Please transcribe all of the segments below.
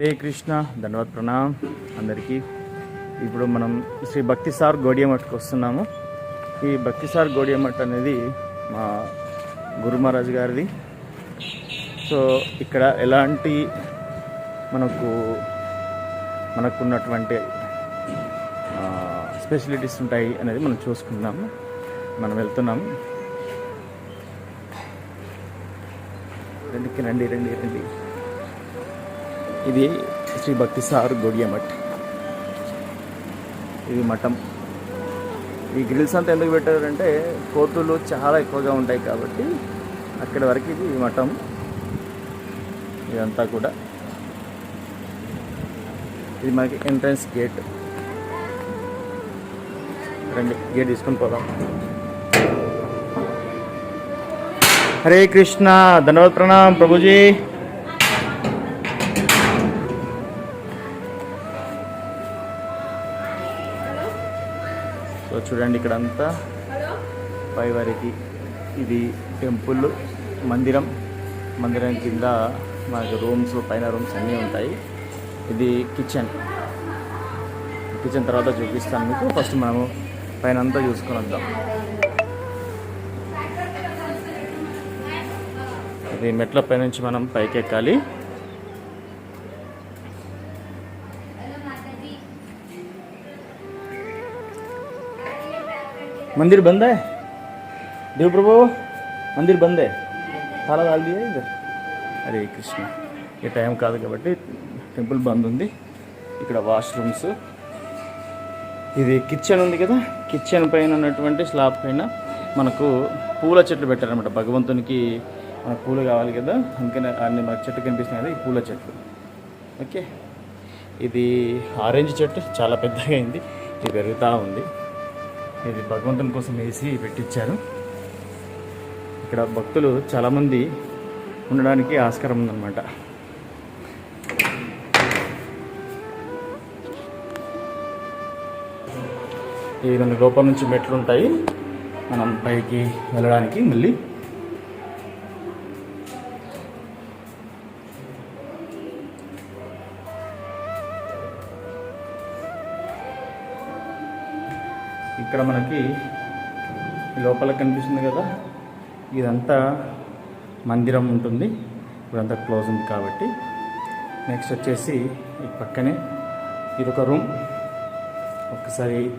హరే కృష్ణ ధన్యవాద్ ప్రణామ్. అందరికీ ఇప్పుడు మనం శ్రీ భక్తిసార్ సార్ వస్తున్నాము. ఈ భక్తిసార్ గోడియమఠ్ అనేది మా గురు మహారాజ్ గారిది. సో ఇక్కడ ఎలాంటి మనకు మనకున్నటువంటి స్పెషలిటీస్ ఉంటాయి అనేది మనం చూసుకుందాము. మనం వెళ్తున్నాము రండి రండి రండి రండి. ఇది శ్రీ భక్తి సార్ గొడియ మఠ్. ఇది మఠం. ఈ గ్రిల్స్ అంతా ఎందుకు పెట్టారంటే కోతులు చాలా ఎక్కువగా ఉంటాయి కాబట్టి అక్కడి వరకు ఇది మఠం. ఇదంతా కూడా. ఇది మనకి ఎంట్రన్స్ గేట్ రండి గేట్ తీసుకొని పోదాం. హరే కృష్ణ ధన్యవాద ప్రణామ్ ప్రభుజీ. చూడండి ఇక్కడ అంతా పై వరకు ఇది టెంపుల్ మందిరం. మందిరం కింద మనకి రూమ్స్ పైన రూమ్స్ అన్నీ ఉంటాయి. ఇది కిచెన్. కిచెన్ తర్వాత చూపిస్తాను మీకు. ఫస్ట్ మనము పైన అంతా చూసుకొని వద్దాం. ఇది మెట్ల పై నుంచి మనం పైకి ఎక్కాలి मंदिर बंद है देव प्रभु मंदिर बंद है తాళా डाल दिया इधर హరే కృష్ణ ఈ టైం కాదు కాబట్టి టెంపుల్ బంద్ ఉంది ఇక్కడ వాష్రూమ్స్ ఇది కిచెన్ ఉంది కదా కిచెన్ పైన ఉన్నటువంటి స్లాబ్ పైన మనకు పూల చెట్లు పెట్టారనమాట భగవంతునికి మనకు పూలు కావాలి కదా అందుకని అన్ని మనకు చెట్టు కనిపిస్తున్నాయి కదా ఈ పూల చెట్లు ఓకే ఇది ఆరెంజ్ చెట్టు చాలా పెద్దగా అయింది ఇది పెరుగుతూ ఉంది ఇది భగవంతుని కోసం వేసి పెట్టించారు ఇక్కడ భక్తులు చాలామంది ఉండడానికి ఆస్కారం ఉందన్నమాట. ఈ మన లోపల నుంచి మెట్లు ఉంటాయి. మనం పైకి వెళ్ళడానికి మళ్ళీ ఇక్కడ మనకి లోపల కనిపిస్తుంది కదా? ఇదంతా మందిరం ఉంటుంది. ఇదంతా క్లోజ్ ఉంది కాబట్టి. నెక్స్ట్ వచ్చేసి ఈ పక్కనే ఇదొక రూమ్. ఒకసారి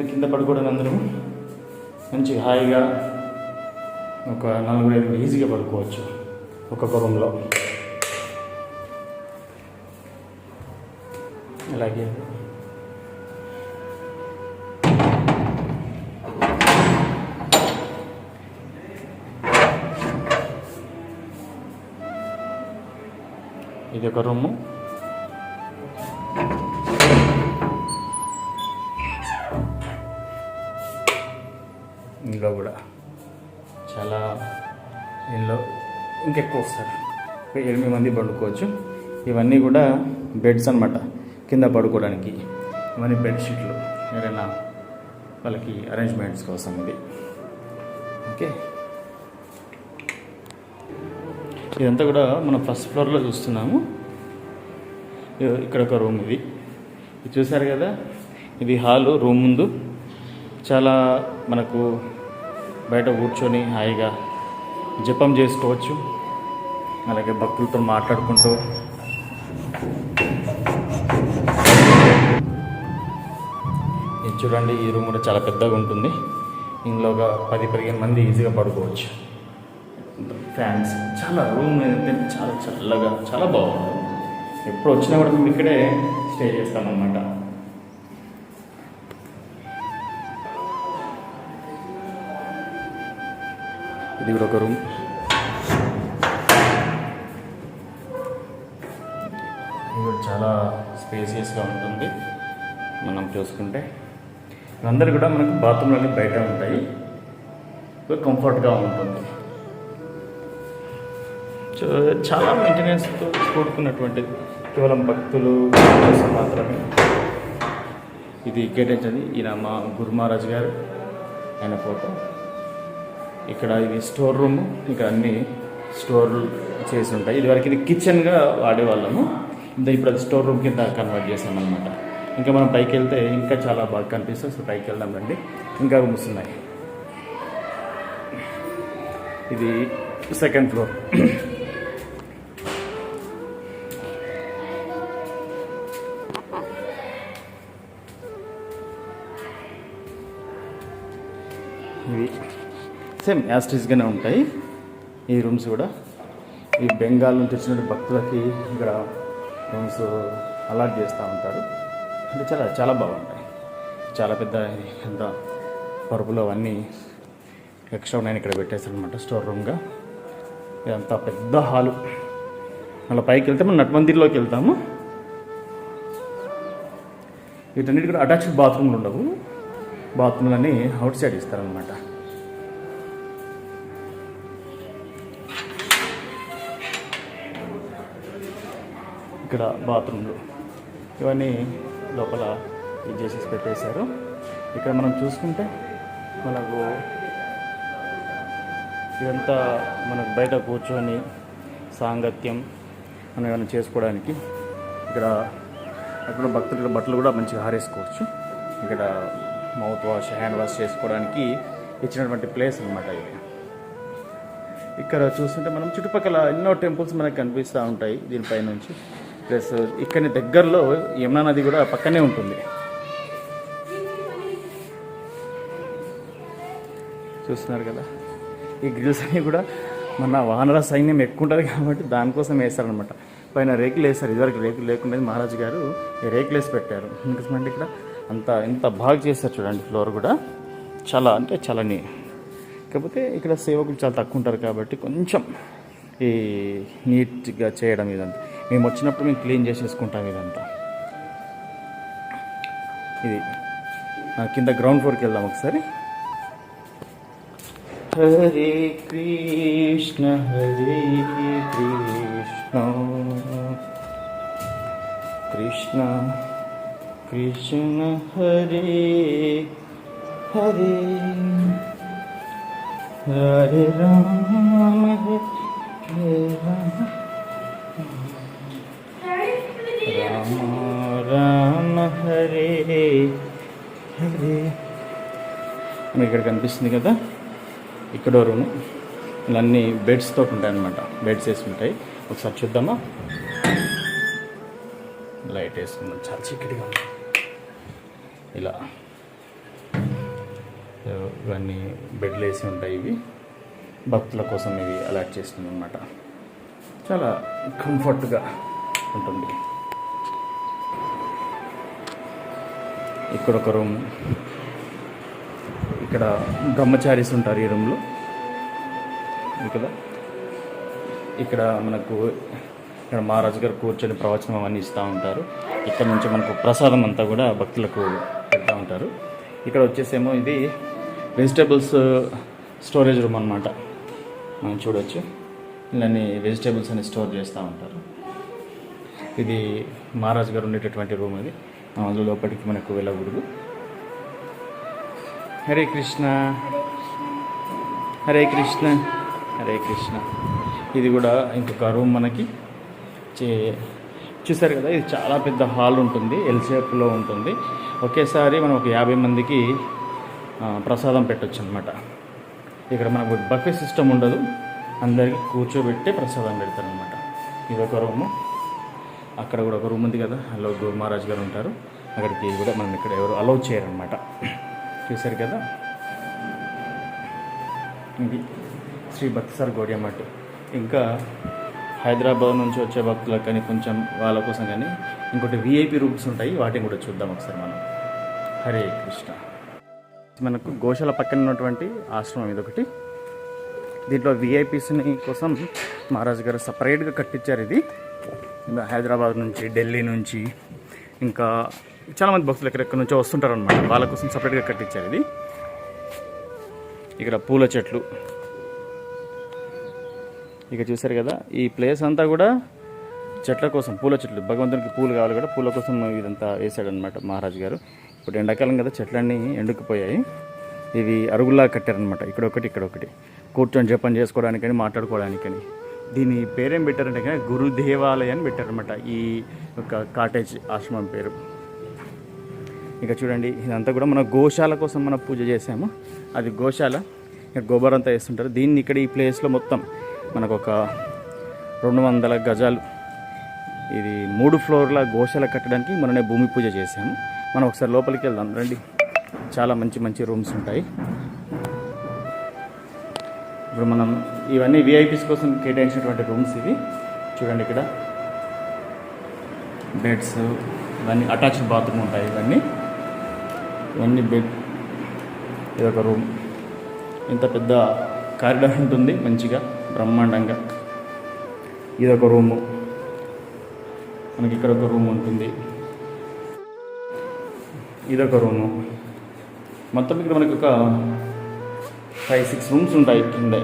అంత కింద పడుకోవడం అందరం మంచి హాయిగా ఒక నలుగురు ఐదుగురు ఈజీగా పడుకోవచ్చు ఒక్కొక్క రూమ్లో అలాగే. ఇది ఒక రూము. ఎక్కువ వస్తారు ఎనిమిది మంది పడుకోవచ్చు. ఇవన్నీ కూడా బెడ్స్ అన్నమాట. కింద పడుకోవడానికి. ఇవన్నీ బెడ్షీట్లు ఏదైనా వాళ్ళకి అరేంజ్మెంట్స్ కోసం ఇది. ఓకే? ఇదంతా కూడా మనం ఫస్ట్ ఫ్లోర్లో చూస్తున్నాము. ఇక్కడ ఒక రూమ్ ఇది. ఇది చూసారు కదా? ఇది హాలు రూమ్ ముందు. చాలా మనకు బయట కూర్చొని హాయిగా జపం చేసుకోవచ్చు. అలాగే భక్తులతో మాట్లాడుకుంటూ. ఇది చూడండి ఈ రూమ్ కూడా చాలా పెద్దగా ఉంటుంది. ఇందులో ఒక పది పదిహేను మంది ఈజీగా పడుకోవచ్చు. ఫ్యాన్స్ చాలా రూమ్ అయితే చాలా చల్లగా చాలా బాగుంటుంది ఎప్పుడు వచ్చినా కూడా మేము ఇక్కడే స్టే చేస్తామన్నమాట. ఇది కూడా ఒక రూమ్. చాలా స్పేసియస్గా ఉంటుంది. మనం చూసుకుంటే అందరు కూడా మనకు బాత్రూమ్లన్నీ బయట ఉంటాయి. కంఫర్ట్గా ఉంటుంది. సో చాలా మెయింటెనెన్స్తో కూడుకున్నటువంటి కేవలం భక్తులు కోసం మాత్రమే ఇది కేటాయించింది అది ఈయన మా గురు మహారాజ్ గారు ఆయన ఫోటో. ఇక్కడ ఇది స్టోర్ రూమ్. ఇక్కడ అన్ని స్టోర్ చేసి ఉంటాయి. ఇదివరకు ఇది కిచెన్గా వాడేవాళ్ళము. ఇప్పుడు అది స్టోర్ రూమ్ కింద కన్వర్ట్ చేసాం అనమాట ఇంకా మనం పైకి వెళ్తే ఇంకా చాలా బాగా కనిపిస్తుంది. సో పైకి వెళ్దాం రండి. ఇంకా రూమ్స్ ఉన్నాయి. ఇది సెకండ్ ఫ్లోర్. ఇవి సేమ్ యాస్టీస్గానే ఉంటాయి. ఈ రూమ్స్ కూడా. ఈ బెంగాల్ నుంచి వచ్చిన భక్తులకి ఇక్కడ రూమ్స్ అలాట్ చేస్తూ ఉంటారు అంటే చాలా చాలా బాగుంటాయి. చాలా పెద్ద ఎంత పరుపులు అవన్నీ ఎక్స్ట్రా నేను ఇక్కడ పెట్టేశారు అనమాట స్టోర్ రూమ్గా. ఇదంతా పెద్ద హాలు. మళ్ళీ పైకి వెళ్తే మనం నట్మందిర్లోకి వెళ్తాము. వీటన్నిటి కూడా అటాచ్డ్ బాత్రూమ్లు ఉండవు. బాత్రూమ్లన్నీ అవుట్ సైడ్ ఇస్తారనమాట ఇక్కడ బాత్రూమ్లు ఇవన్నీ లోపల ఇది చేసేసి పెట్టేశారు. ఇక్కడ మనం చూసుకుంటే మనకు ఇదంతా మనకు బయట కూర్చొని సాంగత్యం మనం ఏమైనా చేసుకోవడానికి ఇక్కడ అక్కడ భక్తులు బట్టలు కూడా మంచిగా ఆరేసుకోవచ్చు ఇక్కడ మౌత్ వాష్ హ్యాండ్ వాష్ చేసుకోవడానికి ఇచ్చినటువంటి ప్లేస్ అనమాట ఇది. ఇక్కడ చూస్తుంటే మనం చుట్టుపక్కల ఎన్నో టెంపుల్స్ మనకు కనిపిస్తూ ఉంటాయి దీనిపై నుంచి. ప్లస్ ఇక్కడ దగ్గరలో యమునా నది కూడా పక్కనే ఉంటుంది. చూస్తున్నారు కదా? ఈ గ్రిల్స్ అన్నీ కూడా మన వానర సైన్యం ఎక్కువ ఉంటుంది కాబట్టి దానికోసం వేస్తారనమాట పైన రేకులు వేస్తారు ఇదివరకు రేకులు లేకుండా మహారాజు గారు ఈ రేకులు వేసి పెట్టారు. ఎందుకంటే ఇక్కడ అంత ఎంత బాగా చేస్తారు చూడండి ఫ్లోర్ కూడా. చాలా అంటే చలని కాకపోతే ఇక్కడ సేవకులు చాలా తక్కువ ఉంటారు కాబట్టి కొంచెం ఈ నీట్గా చేయడం ఇదంతా. మేము వచ్చినప్పుడు మేము క్లీన్ చేసేసుకుంటాం ఇదంతా. ఇది. కింద గ్రౌండ్ ఫ్లోర్కి వెళ్దాం ఒకసారి. హరే కృష్ణ హరే కృష్ణ. కృష్ణ కృష్ణ హరే హరే. హరే రామ హరే రామ. రామ హరే హరే. మనకి ఇక్కడ కనిపిస్తుంది కదా? ఇక్కడ రూము. ఇలా అన్ని బెడ్స్తో ఉంటాయి అనమాట బెడ్స్ వేసి ఉంటాయి. ఒకసారి చూద్దామా? లైట్ వేసుకుందాం. చాలా చీకటిగా ఉంది. ఇలా. ఇవన్నీ బెడ్లు వేసి ఉంటాయి ఇవి. భక్తుల కోసం ఇవి అలాట్ చేస్తుంది అనమాట చాలా కంఫర్ట్గా ఉంటుంది. ఇక్కడ ఒక రూమ్. ఇక్కడ బ్రహ్మచారీస్ ఉంటారు ఈ రూమ్లో. కదా. ఇక్కడ మనకు ఇక్కడ మహారాజు గారు కూర్చొని ప్రవచనం అవన్నీ ఇస్తూ ఉంటారు. ఇక్కడ నుంచి మనకు ప్రసాదం అంతా కూడా భక్తులకు పెడతా ఉంటారు. ఇక్కడ వచ్చేసేమో ఇది వెజిటేబుల్స్ స్టోరేజ్ రూమ్ అనమాట మనం చూడొచ్చు. ఇలాన్ని వెజిటేబుల్స్ అని స్టోర్ చేస్తూ ఉంటారు. ఇది మహారాజు గారు ఉండేటటువంటి రూమ్ అది. అందులో లోపలికి మనకు వెళ్ళకూడదు. హరే కృష్ణ. హరే కృష్ణ. హరే కృష్ణ. ఇది కూడా ఇంకొక రూమ్ మనకి. చే- చూసారు కదా ఇది చాలా పెద్ద హాల్ ఉంటుంది ఎల్ షేప్లో ఉంటుంది. ఒకేసారి మనం ఒక యాభై మందికి ప్రసాదం పెట్టచ్చు అనమాట ఇక్కడ మనకు బఫే సిస్టమ్ ఉండదు. అందరికి కూర్చోబెట్టి ప్రసాదం పెడతారనమాట ఇది ఒక రూము అక్కడ కూడా ఒక రూమ్ ఉంది కదా అలో గురు మహారాజ్ గారు ఉంటారు. అక్కడికి కూడా మనం ఇక్కడ ఎవరు అలౌ చేయరనమాట చూశారు కదా? ఇది శ్రీ భక్తిసార్ గౌడియ మఠ్ ఇంకా హైదరాబాద్ నుంచి వచ్చే భక్తులకు కానీ కొంచెం వాళ్ళ కోసం కానీ ఇంకోటి విఐపి రూమ్స్ ఉంటాయి వాటిని కూడా చూద్దాం ఒకసారి మనం. హరే కృష్ణ. మనకు గోశాల పక్కన ఉన్నటువంటి ఆశ్రమం ఇదొకటి. దీంట్లో విఐపీస్ని కోసం మహారాజు గారు సపరేట్గా కట్టించారు ఇది. హైదరాబాద్ నుంచి ఢిల్లీ నుంచి ఇంకా చాలామంది భక్తులు ఎక్కడెక్కడ నుంచో వస్తుంటారు అనమాట వాళ్ళ కోసం సపరేట్గా కట్టించారు ఇది. ఇక్కడ పూల చెట్లు. ఇక చూసారు కదా ఈ ప్లేస్ అంతా కూడా చెట్ల కోసం పూల చెట్లు. భగవంతునికి పూలు కావాలి కూడా పూల కోసం ఇదంతా వేసాడనమాట మహారాజు గారు. ఇప్పుడు ఎండాకాలం కదా చెట్లన్నీ ఎండుకుపోయాయి. ఇవి అరుగులా కట్టారనమాట ఇక్కడ ఒకటి ఇక్కడ ఒకటి. కూర్చొని జపం చేసుకోవడానికని మాట్లాడుకోవడానికని. దీని పేరేం పెట్టారంటే కానీ గురుదేవాలయం అని పెట్టారనమాట ఈ ఒక కాటేజ్ ఆశ్రమం పేరు. ఇక చూడండి ఇదంతా కూడా మన గోశాల కోసం మనం పూజ చేసాము అది గోశాల. గోబర్ అంతా వేస్తుంటారు. దీన్ని ఇక్కడ ఈ ప్లేస్లో మొత్తం మనకు ఒక రెండు వందల గజాలు. ఇది మూడు ఫ్లోర్ల గోశాల కట్టడానికి మననే భూమి పూజ చేసాము మనం ఒకసారి లోపలికి వెళ్దాం. రండి. చాలా మంచి మంచి రూమ్స్ ఉంటాయి. ఇప్పుడు మనం ఇవన్నీ విఐపీస్ కోసం కేటాయించినటువంటి రూమ్స్ ఇవి. చూడండి ఇక్కడ. బెడ్స్ ఇవన్నీ అటాచ్డ్ బాత్రూమ్ ఉంటాయి ఇవన్నీ. ఇవన్నీ బెడ్ ఇదొక రూమ్. ఇంత పెద్ద కారిడార్ ఉంటుంది మంచిగా బ్రహ్మాండంగా. ఇదొక రూము. మనకి ఇక్కడ ఒక రూమ్ ఉంటుంది. ఇదొక రూము. మొత్తం ఇక్కడ మనకి ఒక ఫైవ్ సిక్స్ రూమ్స్ ఉంటాయి ఇట్లుండే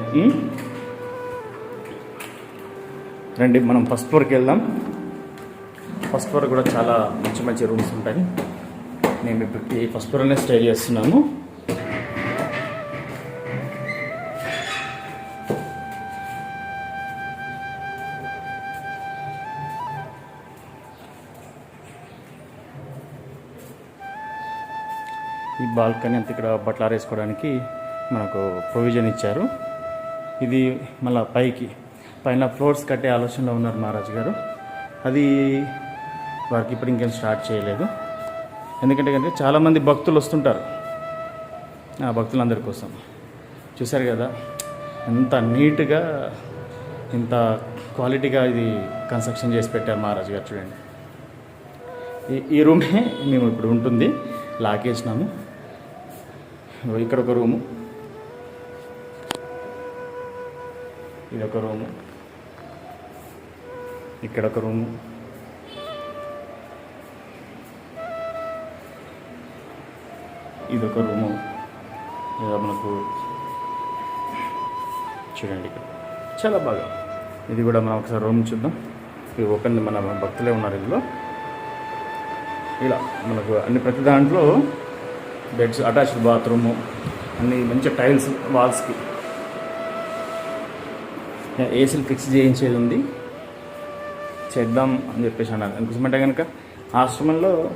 రండి మనం ఫస్ట్ ఫ్లోర్కి వెళ్దాం ఫస్ట్ ఫ్లోర్ కూడా చాలా మంచి మంచి రూమ్స్ ఉంటాయి. మేము ఇప్పుడు ఫస్ట్ ఫ్లోర్నే స్టే చేస్తున్నాము ఈ బాల్కనీ అంతా ఇక్కడ బట్టలు ఆరేసుకోవడానికి మనకు ప్రొవిజన్ ఇచ్చారు. ఇది మళ్ళీ పైకి పైన ఫ్లోర్స్ కట్టే ఆలోచనలో ఉన్నారు మహారాజు గారు. అది వారికి ఇప్పుడు ఇంకేం స్టార్ట్ చేయలేదు. ఎందుకంటే కనుక చాలామంది భక్తులు వస్తుంటారు. ఆ భక్తులందరి కోసం. చూశారు కదా ఎంత నీట్గా ఇంత క్వాలిటీగా ఇది కన్స్ట్రక్షన్ చేసి పెట్టారు మహారాజు గారు చూడండి. ఈ ఈ రూమే మేము ఇప్పుడు ఉంటుంది. లాకేసినాము ఇక్కడ ఒక రూము ఇది ఒక రూము. ఇక్కడ ఒక రూము. ఇది ఒక రూము. ఇలా మనకు చూడండి ఇక్కడ. చాలా బాగా. ఇది కూడా మనం ఒకసారి రూమ్ చూద్దాం. ఇది ఓపెన్ మన భక్తులే ఉన్నారు ఇందులో. ఇలా మనకు అన్ని ప్రతి దాంట్లో బెడ్స్ అటాచ్డ్ బాత్రూము అన్ని మంచి టైల్స్ వాల్స్కి ఏసీలు ఫిక్స్ చేయించేది ఉంది చేద్దాం అని చెప్పేసి అన్నారు. ఎందుకంటే కనుక ఆశ్రమంలో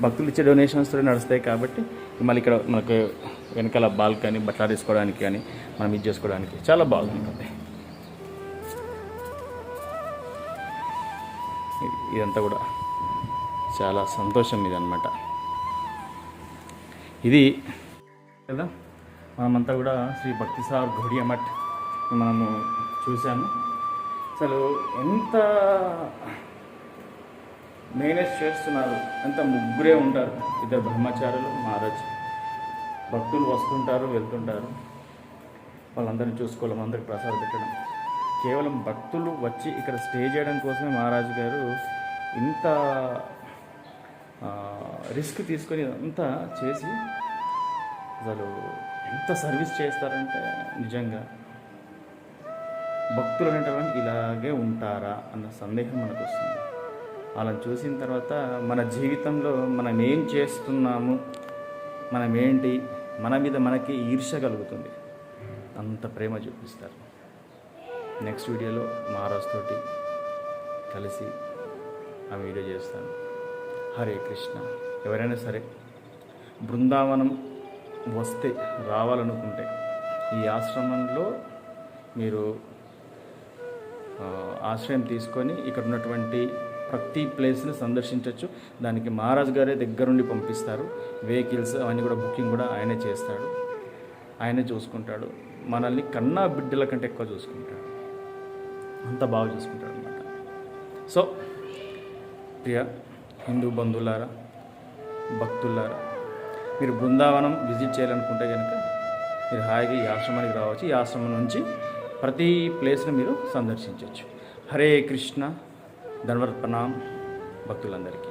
భక్తులు ఇచ్చే డొనేషన్స్ నడుస్తాయి కాబట్టి మళ్ళీ ఇక్కడ మనకు వెనకాల బాల్కనీ బట్టలు తీసుకోవడానికి కానీ మనం ఇది చేసుకోవడానికి చాలా బాగుంటుంది. ఇదంతా కూడా చాలా సంతోషం ఇది అనమాట ఇది కదా? మనమంతా కూడా శ్రీ భక్తిసార్ ఘోడియా మనము చూశాము అసలు ఎంత మేనేజ్ చేస్తున్నారు ఎంత ముగ్గురే ఉంటారు ఇద్దరు బ్రహ్మచారులు మహారాజ్. భక్తులు వస్తుంటారు వెళ్తుంటారు. వాళ్ళందరినీ చూసుకోవడం అందరికి ప్రసాదం పెట్టడం. కేవలం భక్తులు వచ్చి ఇక్కడ స్టే చేయడం కోసమే మహారాజు గారు ఇంత రిస్క్ తీసుకొని అంతా చేసి అసలు ఎంత సర్వీస్ చేస్తారంటే నిజంగా భక్తులు అనేటువంటి ఇలాగే ఉంటారా అన్న సందేహం మనకు వస్తుంది అలా చూసిన తర్వాత మన జీవితంలో మనం ఏం చేస్తున్నాము మనం ఏంటి మన మీద మనకి ఈర్ష కలుగుతుంది. అంత ప్రేమ చూపిస్తారు. నెక్స్ట్ వీడియోలో మహారాజ్ తోటి కలిసి ఆ వీడియో చేస్తాను. హరే కృష్ణ. ఎవరైనా సరే బృందావనం వస్తే రావాలనుకుంటే ఈ ఆశ్రమంలో మీరు ఆశ్రయం తీసుకొని ఇక్కడ ఉన్నటువంటి ప్రతి ప్లేస్ని సందర్శించవచ్చు దానికి మహారాజ్ గారే దగ్గరుండి పంపిస్తారు. వెహికల్స్ అవన్నీ కూడా బుకింగ్ కూడా ఆయనే చేస్తాడు. ఆయనే చూసుకుంటాడు. మనల్ని కన్నా బిడ్డల కంటే ఎక్కువ చూసుకుంటాడు. అంత బాగా చూసుకుంటాడు అనమాట సో ప్రియ హిందూ బంధువులారా భక్తులారా మీరు బృందావనం విజిట్ చేయాలనుకుంటే కనుక మీరు హాయిగా ఈ ఆశ్రమానికి రావచ్చు. ఈ ఆశ్రమం నుంచి ప్రతి ప్లేస్ను మీరు సందర్శించవచ్చు హరే కృష్ణ ధన్వత్ భక్తులందరికీ.